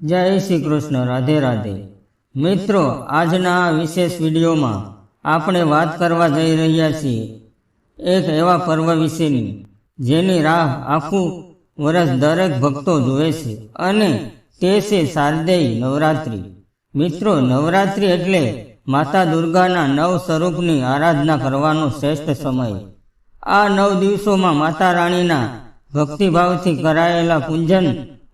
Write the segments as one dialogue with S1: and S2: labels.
S1: જય શ્રી કૃષ્ણ રાધે રાધે. મિત્રો, આજના આ વિશેષ વિડીયોમાં આપણે વાત કરવા જઈ રહ્યા છીએ એક એવા પર્વ વિશેની, જેની રાહ આખું વર્ષ દરેક ભક્તો જુએ છે અને તે છે શારદેય નવરાત્રિ. મિત્રો, નવરાત્રિ એટલે માતા દુર્ગાના નવ સ્વરૂપની આરાધના કરવાનો શ્રેષ્ઠ સમય. આ નવ દિવસોમાં માતા રાણીના ભક્તિભાવથી કરાયેલા પૂજન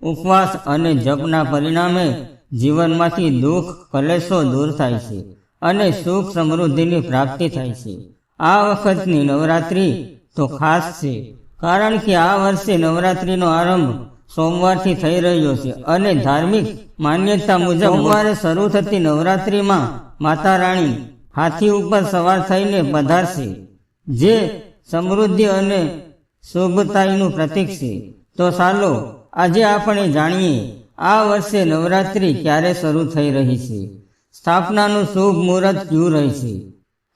S1: ઉપવાસ અને જપના પરિણામે જીવનમાંથી દુઃખ, કલેશો દૂર થાય છે અને સુખ સમૃદ્ધિની પ્રાપ્તિ થાય છે. આ વખતની નવરાત્રિ તો ખાસ છે, કારણ કે આ વર્ષે નવરાત્રિનો આરંભ સોમવારથી થઈ રહ્યો છે અને ધાર્મિક માન્યતા મુજબ સોમવારે શરૂ થતી નવરાત્રિમાં માતા રાણી હાથી ઉપર સવાર થઈને પધારશે, જે સમૃદ્ધિ અને શુભતાઈનું પ્રતીક છે. તો ચાલો આજે આપણે જાણીએ, આ વર્ષે નવરાત્રિ ક્યારે શરૂ થઈ રહી છે? સ્થાપનાનું શુભ મુહૂર્ત ક્યું રહેશે?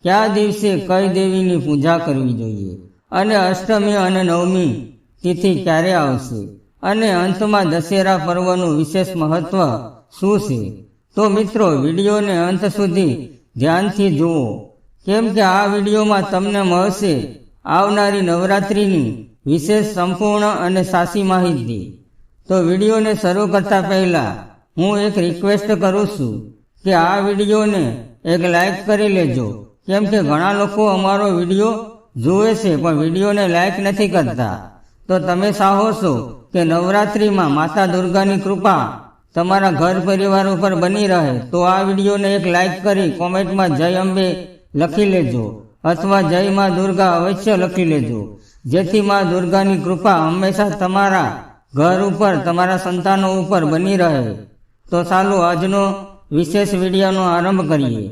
S1: કયા દિવસે કઈ દેવીની પૂજા કરવી જોઈએ? અને અષ્ટમી અને નવમી તિથિ ક્યારે આવશે? અને અંતમાં દશેરા પર્વનું વિશેષ મહત્વ શું છે? તો મિત્રો, વિડીયોને અંત સુધી ધ્યાનથી જુઓ. કેમ કે આ વિડીયોમાં તમને મળશે આવનારી નવરાત્રિની વિશેષ સંપૂર્ણ અને સાચી માહિતી. તો વિડીયોને શરૂ કરતા પહેલા હું એક રિક્વેસ્ટ કરું છું કે આ વિડીયોને એક લાઈક કરી લેજો. કેમ કે ઘણા લોકો અમારો વીડિયો જુએ છે, પણ વિડીયોને લાઈક નથી કરતા. તો તમે ચાહો છો કે નવરાત્રિમાં માતા દુર્ગાની કૃપા તમારા ઘર પરિવાર ઉપર બની રહે, તો આ વિડીયોને એક લાઈક કરી કોમેન્ટમાં જય અંબે લખી લેજો. અથવા જય માં દુર્ગા અવશ્ય લખી લેજો. જેથી માં દુર્ગાની કૃપા હંમેશા તમારા ઘર ઉપર તમારા સંતાનો ઉપર બની રહે. તો ચાલો આજનો વિશેષ વિડીયોનો આરંભ કરીએ.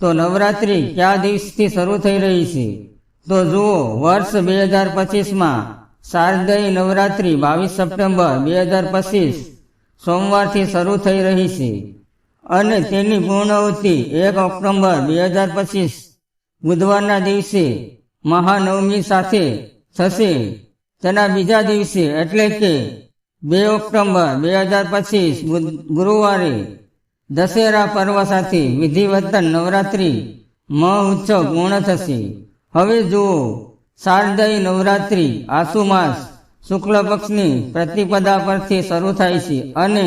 S1: તો નવરાત્રિ કયા દિવસથી શરૂ થઈ રહી છે? તો જુઓ, વર્ષ બે હજાર પચીસમાં શારદય નવરાત્રિ બાવીસ સપ્ટેમ્બર બે હજાર પચીસ સોમવારથી શરૂ થઈ રહી છે અને તેની પૂર્ણાહુતિ એક ઓક્ટોબર બે હજાર પચીસ બુધવારના દિવસે મહાનવમી સાથે થશે. તેના બીજા દિવસે એટલે કે બે ઓક્ટોબર બે હજાર પચીસ ગુરુવારે દશેરા પર્વ સાથે વિધિવત નવરાત્રિ મહોત્સવ પૂર્ણ થશે. હવે જુઓ, શારદય નવરાત્રિ આસુ માસ શુક્લ પક્ષની પ્રતિપદા પરથી શરૂ થાય છે અને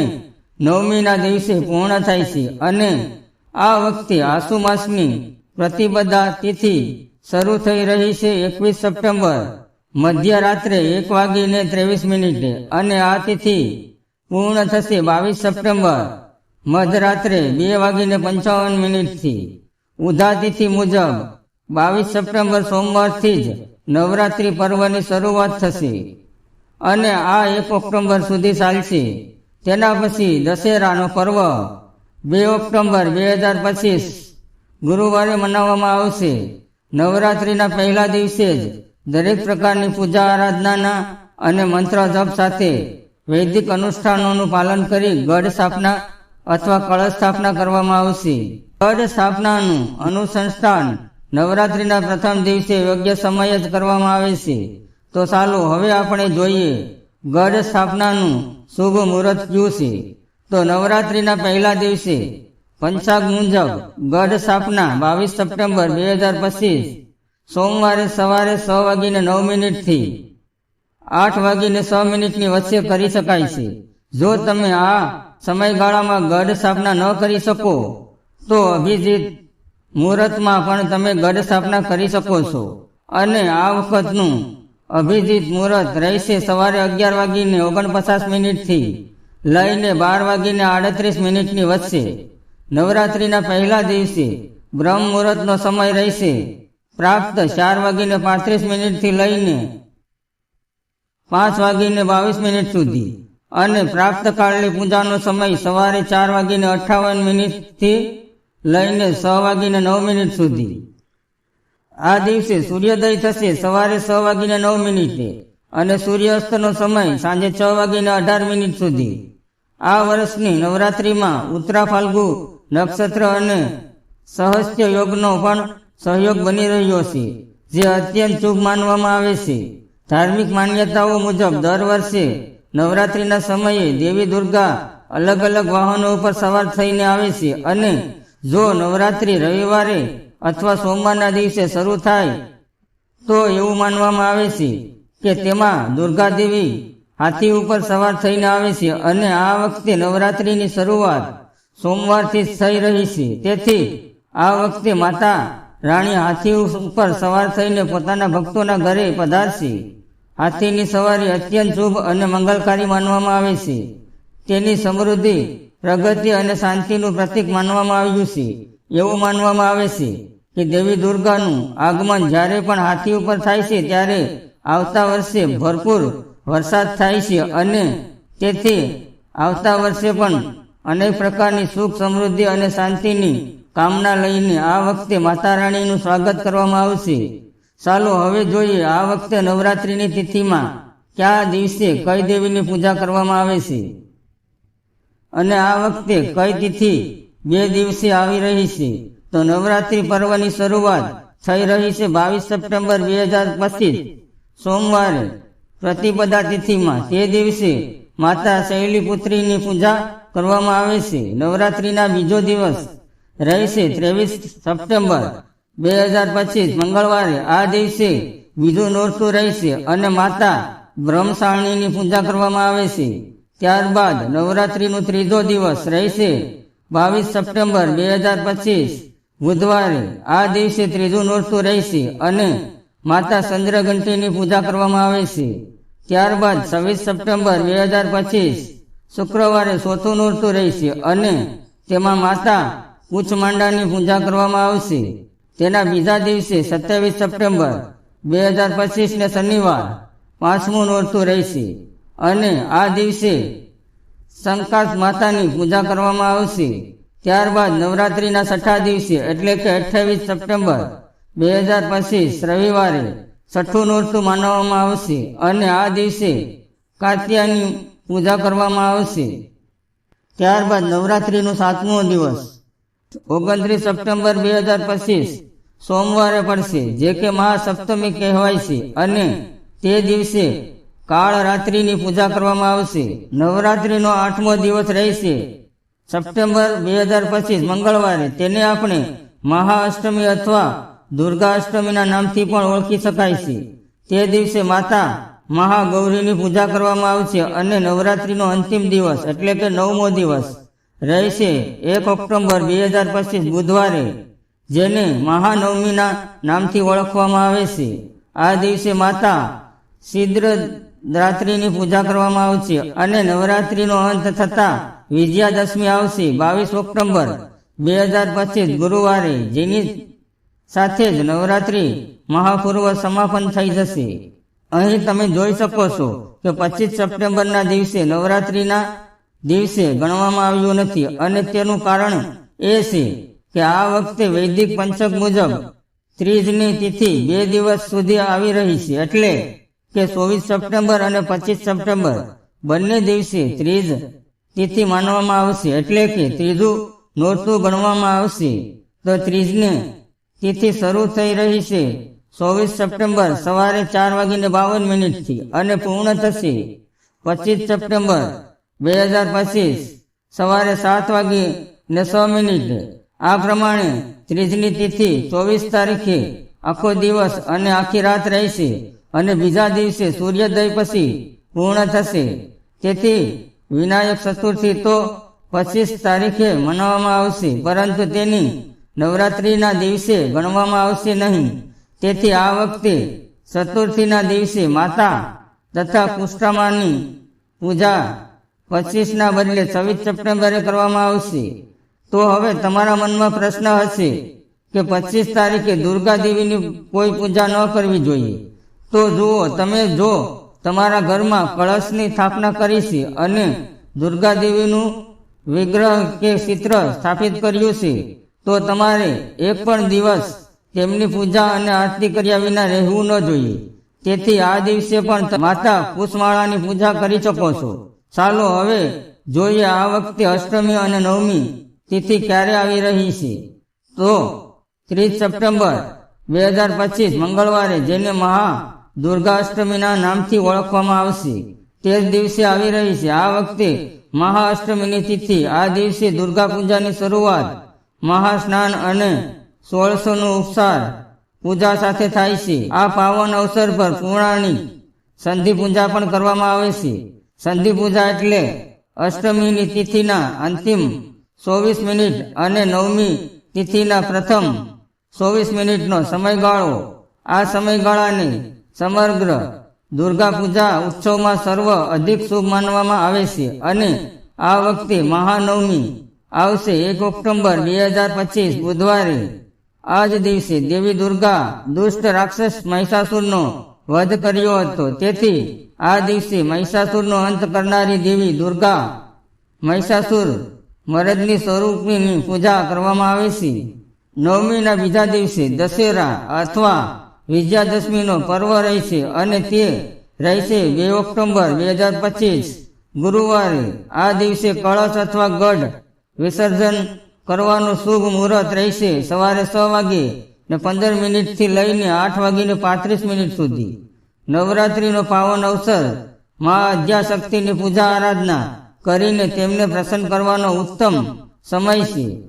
S1: નવમીના દિવસે પૂર્ણ થાય છે અને આ વખતે આસુ માસની પ્રતિપદા તિથિ શરૂ થઈ રહી છે એકવીસ સપ્ટેમ્બર. મધ્યરાત્રે એક વાગીને ત્રેવીસ મિનિટે અને આ તિથિ પૂર્ણ થશે બાવીસ સપ્ટેમ્બર. મધરાત્રે બે વાગીને પંચાવન મિનિટથી. ઉધા તિથિ મુજબ બાવીસ સપ્ટેમ્બર સોમવારથી જ નવરાત્રિ પર્વની શરૂઆત થશે. અને આ એક ઓક્ટોબર સુધી ચાલશે. તેના પછી દશેરાનો પર્વ બે ઓક્ટોબર બે હજાર પચીસ ગુરુવારે મનાવવામાં આવશે. નવરાત્રિના પહેલા દિવસે જ દરેક પ્રકારની પૂજા, આરાધનાના અને મંત્ર જપ સાથે વૈદિક અનુષ્ઠાનોનું પાલન કરી ગઢ સ્થાપના અથવા કળશ સ્થાપના કરવામાં આવશે. ગઢ સ્થાપનાનું અનુસંસ્થાન નવરાત્રિના પ્રથમ દિવસે યોગ્ય સમયે જ કરવામાં આવે છે. તો ચાલો હવે આપણે જોઈએ ગઢ સ્થાપનાનું શુભ મુહૂર્ત કયું છે. તો નવરાત્રિના પહેલા દિવસે પંચાગ મુજબ ગઢ સ્થાપના બાવીસ સપ્ટેમ્બર બે હજાર પચીસ સોમવારે સવારે છ વાગીને નવ મિનિટથી આઠ વાગીને છ મિનિટની વચ્ચે કરી શકાય છે. જો તમે આ સમયગાળામાં ગઢ સ્થાપના ન કરી શકો, તો અભિજીત મુહૂર્તમાં પણ તમે ગઢ સ્થાપના કરી શકો છો. અને આ વખતનું અભિજીત મુહૂર્ત રહેશે સવારે અગિયાર વાગીને ઓગણપચાસ મિનિટથી લઈને બાર વાગીને આડત્રીસ મિનિટની વચ્ચે. નવરાત્રિના પહેલા દિવસે બ્રહ્મ મુહૂર્તનો સમય રહેશે. પ્રાપ્ત ચાર વાગીને પાંત્રીસ મિનિટથી લઈને પાંચ વાગીને બાવીસ મિનિટ સુધી. અને પ્રાપ્ત કાળની પૂજાનો સમય સવારે ચાર વાગીને અઠ્ઠાવન મિનિટથી લઈને છ વાગીને નવ મિનિટ સુધી. આ દિવસે સૂર્યોદય થશે સવારે છ વાગીને નવ મિનિટે અને સૂર્યાસ્તનો સમય સાંજે છ વાગીને અઢાર મિનિટ સુધી. આ વર્ષની નવરાત્રિમાં ઉત્તરા ફાલ્ગુ નક્ષત્ર અને સહસ્ય યોગનો પણ સહયોગ બની રહ્યો છે, જે અત્યંત શુભ માનવામાં આવે છે. ધાર્મિક માન્યતાઓ મુજબ દર વર્ષે નવરાત્રિના સમયે દેવી દુર્ગા અલગ અલગ વાહનો ઉપર સવાર થઈને આવે છે અને જો નવરાત્રિ રવિવારે અથવા સોમવારના દિવસે શરૂ થાય, તો એવું માનવામાં આવે છે કે તેમાં દુર્ગા દેવી હાથી ઉપર સવાર થઈને આવે છે અને આ વખતે નવરાત્રિની શરૂઆત સોમવારથી થઈ રહી છે. તેથી આ વખતે માતા રાણી હાથી ઉપર સવાર થઈને પોતાના ભક્તોના ઘરે પધારશે. હાથીની સવારી અત્યંત શુભ અને મંગલકારી માનવામાં આવે છે. તેની સમૃદ્ધિ, પ્રગતિ અને શાંતિનું પ્રતીક માનવામાં આવ્યું છે. એવું માનવામાં આવે છે કે દેવી દુર્ગાનું આગમન જ્યારે પણ હાથી ઉપર થાય છે ત્યારે આવતા વર્ષે ભરપૂર વરસાદ થાય છે અને તેથી આવતા વર્ષે પણ અનેક પ્રકારની સુખ સમૃદ્ધિ અને શાંતિની કામના લઈને આ વખતે માતા રાણીનું સ્વાગત કરવામાં આવશે. ચાલો હવે જોઈએ આ વખતે નવરાત્રિની તિથિમાં કયા દિવસે કઈ દેવીની પૂજા કરવામાં આવે છે? અને આ વખતે કઈ તિથિ બે દિવસે આવી રહી છે? તો નવરાત્રિ પર્વની શરૂઆત થઈ રહી છે બાવીસ સપ્ટેમ્બર બે હજાર પચીસ, સોમવારે. પ્રતિપદા તિથિમાં તે દિવસે માતા શૈલીપુત્રીની પૂજા કરવામાં આવે છે. નવરાત્રિના બીજો દિવસ રહેશે ત્રેવીસ સપ્ટેમ્બર બે હજાર પચીસ, મંગળવારે આ દિવસે બીજું નોરતું રહેશે અને માતા બ્રહ્મશાળીની પૂજા કરવામાં આવે છે. ત્યારબાદ નવરાત્રિનો ત્રીજો દિવસ રહેશે બાવીસ સપ્ટેમ્બર બે હજાર પચીસ, બુધવારે આ દિવસે ત્રીજું નોરતું રહેશે અને માતા ચંદ્રઘંટીની પૂજા કરવામાં આવે છે. ત્યારબાદ છવ્વીસ સપ્ટેમ્બર બે હજાર પચીસ, શુક્રવારે ચોથું નોરતું રહેશે અને તેમાં માતા કુચમાંડાની પૂજા કરવામાં આવશે. તેના બીજા દિવસે સત્યાવીસ સપ્ટેમ્બર બે હજાર પચીસને શનિવાર પાંચમું નોરતું રહેશે. અને આ દિવસે શંકાસ માતાની પૂજા કરવામાં આવશે. ત્યારબાદ નવરાત્રિના છઠ્ઠા દિવસે, એટલે કે અઠ્યાવીસ સપ્ટેમ્બર બે હજાર પચીસ, રવિવારે છઠ્ઠું નોરતું માનવામાં આવશે અને આ દિવસે કાત્યાની પૂજા કરવામાં આવશે. ત્યારબાદ નવરાત્રિનો સાતમો દિવસ. ઓગણત્રીસ સપ્ટેમ્બર બે હજાર પચીસ, સોમવારે પડશે, જે કે મહાસપ્તમી કહેવાય છે. અને તે દિવસે કાળ રાત્રિની પૂજા કરવામાં આવશે. નવરાત્રિનો આઠમો દિવસ રહેશે. સપ્ટેમ્બર બે હજાર પચીસ, મંગળવારે. તેને આપણે મહાઅષ્ટમી અથવા દુર્ગા અષ્ટમીના નામથી પણ ઓળખી શકાય છે. તે દિવસે માતા મહાગૌરીની પૂજા કરવામાં આવશે અને નવરાત્રિનો અંતિમ દિવસ, એટલે કે નવમો દિવસ. રહેશે એક ઓક્ટોબર બે હજાર પચીસ બુધવારે, જેને મહાનવમીના નામથી ઓળખવામાં આવે છે. આ દિવસે માતા સિદ્ર પૂજા કરવામાં આવશે અને નવરાત્રિનો અંત થતાં વિજયાદશમી આવશે બાવીસ ઓક્ટોબર બે હજાર પચીસ ગુરુવારે, જેની સાથે જ નવરાત્રિ મહાપૂર્વ સમાપન થઈ જશે. અહીં તમે જોઈ શકો છો કે પચીસ સપ્ટેમ્બરના દિવસે નવરાત્રિના દિવસે ગણવામાં આવ્યું નથી. અને તેનું કારણ એ છે કે આ વખતે વૈદિક પંચક મુજબ ત્રીજની તિથિ બે દિવસ સુધી આવી રહી છે. એટલે કે ચોવીસ સપ્ટેમ્બર અને પચીસ સપ્ટેમ્બર બંને દિવસે ત્રીજ તિથિ માનવામાં આવશે. એટલે કે ત્રીજું નોરતું ગણવામાં આવશે. તો ત્રીજને તિથિ શરૂ થઈ રહી છે ચોવીસ સપ્ટેમ્બર સવારે ચાર વાગીને બાવન મિનિટથી અને પૂર્ણ થશે પચીસ સપ્ટેમ્બર બે હજાર પચીસ સવારે સાત વાગે ને સો મિનિટ. આ પ્રમાણે ત્રીજની તિથિ ચોવીસ તારીખે આખો દિવસ અને આખી રાત રહેશે અને બીજા દિવસે સૂર્યોદય પછી પૂર્ણ થશે. તેથી વિનાયક ચતુર્થી તો પચીસ તારીખે મનાવવામાં આવશે, પરંતુ તેની નવરાત્રિના દિવસે ગણવામાં આવશે નહીં. તેથી આ વખતે ચતુર્થીના દિવસે માતા તથા કુષ્ઠમાની પૂજા પચીસના બદલે છવ્વીસ સપ્ટેમ્બરે કરવામાં આવશે. તો હવે તમારા મનમાં પ્રશ્ન હશે કે પચીસ તારીખે દુર્ગા દેવીની કોઈ પૂજા ન કરવી જોઈએ. તો જુઓ, તમે જો તમારા ઘરમાં કળશની સ્થાપના કરી છે અને દુર્ગા દેવીનું વિગ્રહ કે ચિત્ર સ્થાપિત કર્યું છે, તો તમારે એક પણ દિવસ તેમની પૂજા અને આરતી કર્યા વિના રહેવું ન જોઈએ. તેથી આ દિવસે પણ માતા પુષ્માળાની પૂજા કરી શકો છો. ચાલો હવે જોઈએ આ વખતે અષ્ટમી અને નવમી તિથિ ક્યારે આવી રહી છે. તો ત્રીસ સપ્ટેમ્બર બે હજાર પચીસ મંગળવારે જેને મહા દુર્ગા અષ્ટમીના નામથી ઓળખવામાં આવશે. તે જ દિવસે આવી રહી છે. આ વખતે મહાઅષ્ટમીની તિથિ. આ દિવસે દુર્ગા પૂજાની શરૂઆત મહાસ્નાન અને સોળસોનો ઉપસાર પૂજા સાથે થાય છે. આ પાવન અવસર પર પૂર્ણાની સંધિ પૂજા પણ કરવામાં આવે છે. સંધિ પૂજા એટલે અષ્ટમીની તિથિના અંતિમ ચોવીસ મિનિટ અને નવમી તિથિના પ્રથમ ચોવીસ મિનિટનો સમયગાળો. આ સમયગાળાને સમગ્ર દુર્ગા પૂજા ઉત્સવમાં સર્વ અધિક શુભ માનવામાં આવે છે અને આ વખતે મહાનવમી આવશે એક ઓક્ટોબર બે હજાર પચીસ બુધવારે. આ જ દિવસે દેવી દુર્ગા દુષ્ટ રાક્ષસ મહિષાસુરનો વધ કર્યો હતો. તેથી આ દિવસે મહિષાસુરનો અંત કરનારી દેવી દુર્ગા મહિષાસુર મરદની સ્વરૂપની પૂજા કરવામાં આવે છે. નવમીના બીજા દિવસે દશેરા અથવા વિજયાદશમીનો પર્વ રહેશે અને તે રહેશે બે ઓક્ટોબર બે હજાર પચીસ. ગુરુવારે આ દિવસે કળશ અથવા ગઢ વિસર્જન કરવાનું શુભ મુહૂર્ત રહેશે. સવારે છ વાગે ને પંદર મિનિટથી લઈને આઠ વાગીને પાંત્રીસ મિનિટ સુધી. નવરાત્રીનો પાવન અવસર, મા અધ્યાશક્તિની પૂજા આરાધના કરીને તેમને પ્રસન્ન કરવાનો ઉત્તમ સમય છે.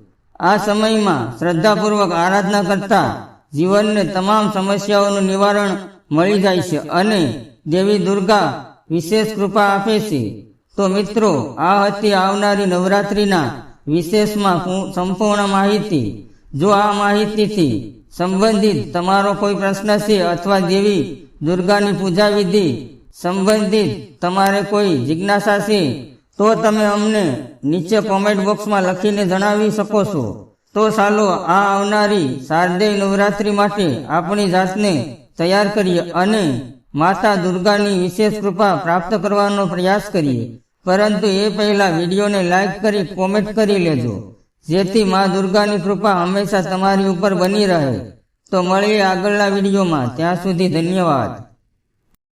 S1: આ સમયમાં શ્રદ્ધાપૂર્વક આરાધના કરતા જીવનને તમામ સમસ્યાઓનું નિવારણ મળી જાય છે અને દેવી દુર્ગા વિશેષ કૃપા આપે છે. તો મિત્રો, આ હતી આવનારી નવરાત્રિના વિશેષમાં સંપૂર્ણ માહિતી. જો આ માહિતીથી સંબંધિત તમારો કોઈ પ્રશ્ન છે અથવા દેવી દુર્ગાની પૂજા વિધિ સંબંધિત તમારે કોઈ જિજ્ઞાસા છે, તો તમે અમને નીચે કોમેન્ટ બોક્સમાં લખીને જણાવી શકો છો. તો ચાલો આ આવનારી શારદીય નવરાત્રી માટે આપણી જાતને તૈયાર કરીએ અને માતા દુર્ગાની વિશેષ કૃપા પ્રાપ્ત કરવાનો પ્રયાસ કરીએ. પરંતુ એ પહેલા વિડીયોને લાઈક કરી કોમેન્ટ કરી લેજો. જેથી મા દુર્ગાની કૃપા હંમેશા તમારી ઉપર બની રહે. તો મળીએ આગળના વિડીયોમાં. ત્યાં સુધી ધન્યવાદ.